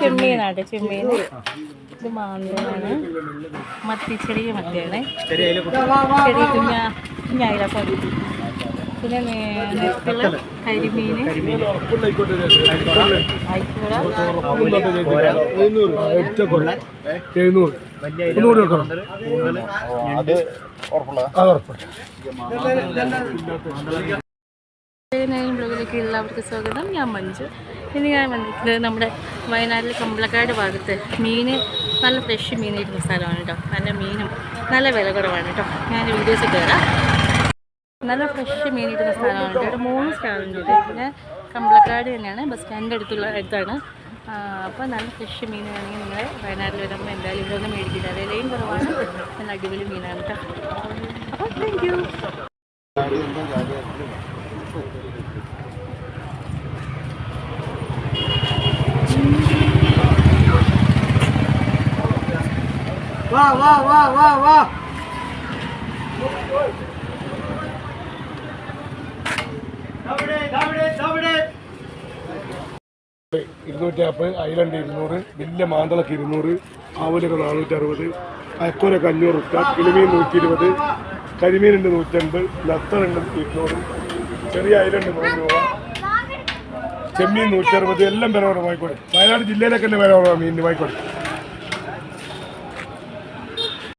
ചെമ്മീനാട്ടെ ചെമ്മീൻ ഇത് മാന്തലാണ് മത്തി ചെറിയ മത്തിയാണ്. ചെറിയ കുഞ്ഞ കുഞ്ഞായില സോറി എല്ലാവർക്കും സ്വാഗതം. ഞാൻ മഞ്ജു. ഇനി ഞാൻ വന്നിട്ടുള്ളത് നമ്മുടെ വയനാട്ടിലെ കമ്പളക്കാട് ഭാഗത്ത്. മീൻ നല്ല ഫ്രഷ് മീൻ കിട്ടുന്ന സ്ഥലമാണ് കേട്ടോ. നല്ല മീനും നല്ല വില കുറവാണ് കേട്ടോ. ഞാൻ വീഡിയോസ് കയറാം നല്ല ഫ്രഷ് മീൻ കിട്ടുന്ന സ്ഥലമാണ്. ഒരു മൂന്ന് സ്റ്റാളുണ്ട് പിന്നെ കമ്പളക്കാട് തന്നെയാണ്. ബസ് സ്റ്റാൻഡിന്റെ അടുത്തുള്ള അടുത്താണ്. അപ്പോൾ നല്ല ഫ്രഷ് മീൻ വേണമെങ്കിൽ നിങ്ങൾ വയനാട്ടിൽ വരുമ്പോൾ എന്തായാലും ഇവിടെ ഒന്ന് മേടിക്കില്ല. വിലയും കുറവാണ്. നല്ല അടിപൊളി മീനാണ് കേട്ടോ. അപ്പോൾ താങ്ക് യു വാ വാ വാ വാ വാ. ഇരുന്നൂറ്റി നാൽപ്പത് ഐലണ്ട് ഇരുന്നൂറ് വലിയ മാന്തളക്ക് ഇരുന്നൂറ് ആവലൊക്കെ നാനൂറ്റി അറുപത് അയക്കോലൊക്കെ അഞ്ഞൂറ് റുപ്യ കിളിമീൻ നൂറ്റി ഇരുപത് കരിമീനുണ്ട് നൂറ്റമ്പത് നത്തറുണ്ട് ഇരുന്നൂറ് ചെറിയ ഐലണ്ട് നൂറ് രൂപ ചെമ്മീൻ നൂറ്റി അറുപത് എല്ലാം വില കുറവായിക്കോട്ടെ. വയനാട് ജില്ലയിലൊക്കെ തന്നെ വില കുറവാണ് മീനിന് വായിക്കോട്ടെ.